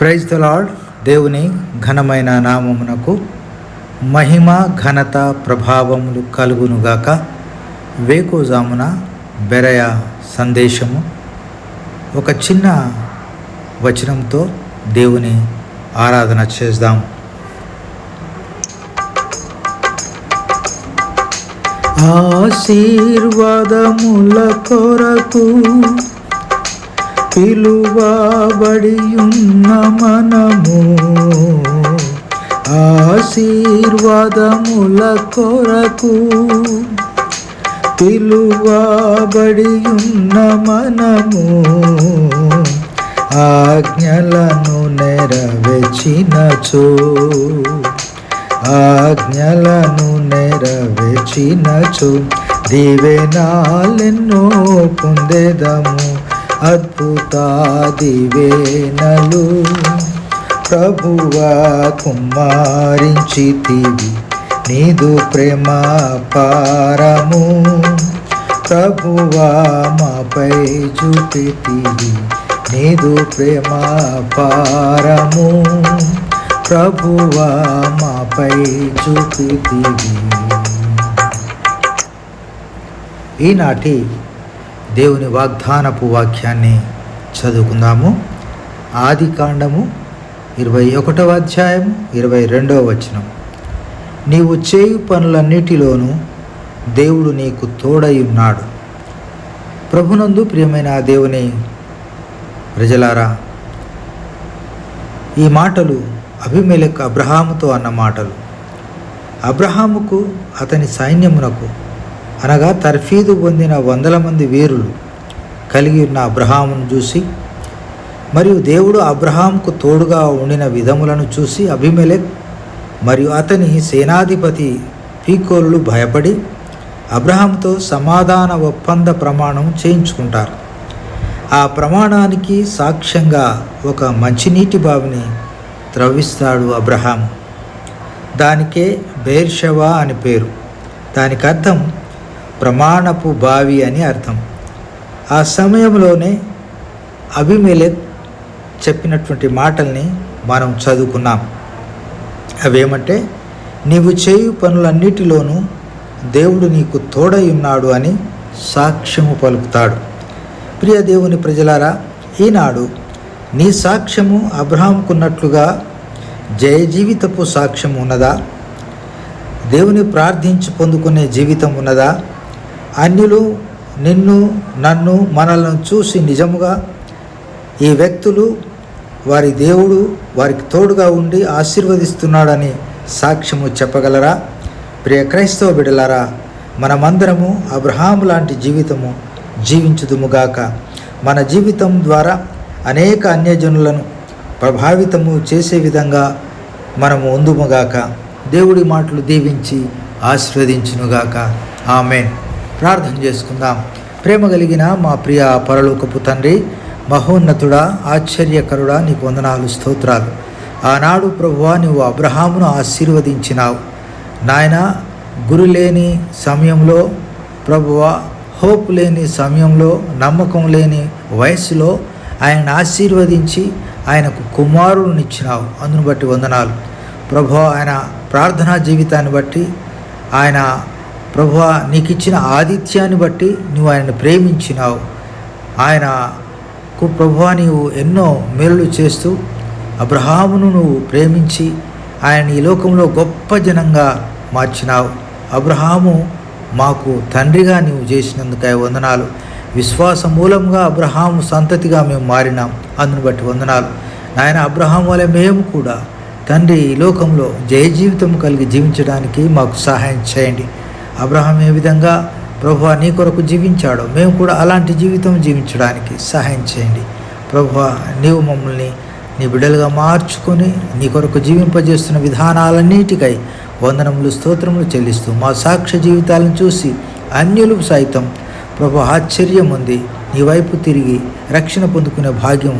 Praise the lord దేవుని ఘనమైన నామమునకు మహిమ ఘనత ప్రభావములు కలుగునుగాక. వేకోజామున బెరయ సందేశము. ఒక చిన్న వచనంతో దేవుని ఆరాధన చేద్దాం. ఆశీర్వాదముల కొరకు పిలువబడి మనము ఆశీర్వాదముల కొరకు పిలువబడి మనము ఆజ్ఞలను నెరవేర్చినచో. ఆజ్ఞలను నెరవేర్చినచో. దివేనాలెన్నో పొందేదము. అద్భుతాదివేనలు ప్రభువ కుమారించితివి నీదు ప్రేమ పారము ప్రభువా మాపై చూపితివి నీదు ప్రేమ పారము ప్రభువా మాపై చూపితివి ఈనాటి దేవుని వాగ్దానపు వాక్యాన్ని చదువుకుందాము. ఆది కాండము ఇరవై ఒకటవ అధ్యాయం ఇరవై రెండవ వచనం. నీవు చేయు పనులన్నిటిలోనూ దేవుడు నీకు తోడై ఉన్నాడు. ప్రభునందు ప్రియమైన దేవుని ప్రజలారా ఈ మాటలు అభిమేలక్ అబ్రహాముతో అన్న మాటలు. అబ్రహాముకు అతని సైన్యమునకు అనగా తర్ఫీదు పొందిన వందల మంది వీరులు కలిగి ఉన్న అబ్రహామును చూసి మరియు దేవుడు అబ్రహాంకు తోడుగా ఉండిన విధములను చూసి అభిమెలెక్ మరియు అతని సేనాధిపతి పీకోలు భయపడి అబ్రహాంతో సమాధాన ఒప్పంద ప్రమాణం చేయించుకుంటారు. ఆ ప్రమాణానికి సాక్ష్యంగా ఒక మంచినీటి బావిని త్రవ్విస్తాడు అబ్రహాం దానికే బేర్షవా అని పేరు. దానికి అర్థం ప్రమాణపు బావి అని అర్థం. ఆ సమయంలోనే అభిమేలెక్ చెప్పినటువంటి మాటల్ని మనం చదువుకున్నాం. అవేమంటే నీవు చేయు పనులన్నిటిలోనూ దేవుడు నీకు తోడై ఉన్నాడు అని సాక్ష్యము పలుకుతాడు. ప్రియ దేవుని ప్రజలారా ఈనాడు నీ సాక్ష్యము అబ్రహాంకున్నట్లుగా జయ జీవితపు సాక్ష్యం ఉన్నదా? దేవుని ప్రార్థించి పొందుకునే జీవితం ఉన్నదా? అన్యులు నిన్ను నన్ను మనలను చూసి నిజముగా ఈ వ్యక్తులు వారి దేవుడు వారికి తోడుగా ఉండి ఆశీర్వదిస్తున్నాడని సాక్ష్యము చెప్పగలరా? ప్రియ క్రైస్తవ బిడలారా మనమందరము అబ్రహాం లాంటి జీవితము జీవించుదుముగాక. మన జీవితం ద్వారా అనేక అన్యజనులను ప్రభావితము చేసే విధంగా మనము ఉందుముగాక. దేవుడి మాటలు దీవించి ఆశీర్వదించునుగాక. ఆమెన్. ప్రార్థన చేసుకుందాం. ప్రేమ కలిగిన మా ప్రియ పరలోకపు తండ్రి మహోన్నతుడా ఆశ్చర్యకరుడా నీకు వందనాలు స్తోత్రాలు. ఆనాడు ప్రభువా నువ్వు అబ్రహామును ఆశీర్వదించినావు. నాయన గురు లేని సమయంలో ప్రభువా హోప్ లేని సమయంలో నమ్మకం లేని వయసులో ఆయన ఆశీర్వదించి ఆయనకు కుమారునిచ్చినావు అందును బట్టి వందనాలు. ప్రభు ఆయన ప్రార్థనా జీవితాన్ని బట్టి ఆయన ప్రభువా నీకు ఇచ్చిన ఆతిథ్యాన్ని బట్టి నువ్వు ఆయనను ప్రేమించినావు. ఆయనకు ప్రభువా నీవు ఎన్నో మేలు చేస్తూ అబ్రహామును నువ్వు ప్రేమించి ఆయన ఈ లోకంలో గొప్ప జనంగా మార్చినావు. అబ్రహాము మాకు తండ్రిగా నీవు చేసినందుకై వందనాలు. విశ్వాస మూలంగా అబ్రహాము సంతతిగా మేము మారినాం. అందును బట్టి వందనాలు. నాయన అబ్రహాం వలె మేము కూడా తండ్రి ఈ లోకంలో జయ జీవితం కలిగి జీవించడానికి మాకు సహాయం చేయండి. అబ్రహాం ఏ విధంగా ప్రభు నీ కొరకు జీవించాడో మేము కూడా అలాంటి జీవితం జీవించడానికి సహాయం చేయండి. ప్రభు నీవు మమ్మల్ని నీ బిడ్డలుగా మార్చుకొని నీ కొరకు జీవింపజేస్తున్న విధానాలన్నిటికై వందనములు స్తోత్రములు చెల్లిస్తూ మా సాక్ష్య జీవితాలను చూసి అన్యులు సైతం ప్రభు ఆశ్చర్యం ఉంది నీ వైపు తిరిగి రక్షణ పొందుకునే భాగ్యం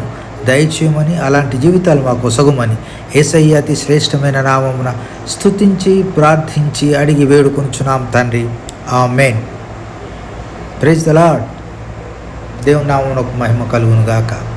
దయచేయమని అలాంటి జీవితాలు మాకు ఒసగమని ఏసయ్య అతి శ్రేష్టమైన నామమున స్తుతించి ప్రార్థించి అడిగి వేడుకొనుచున్నాం తండ్రి. ఆ మెయిన్ ప్రైజ్ ద లాడ్ నామమునకు మహిమ కలుగునుగాక. గాక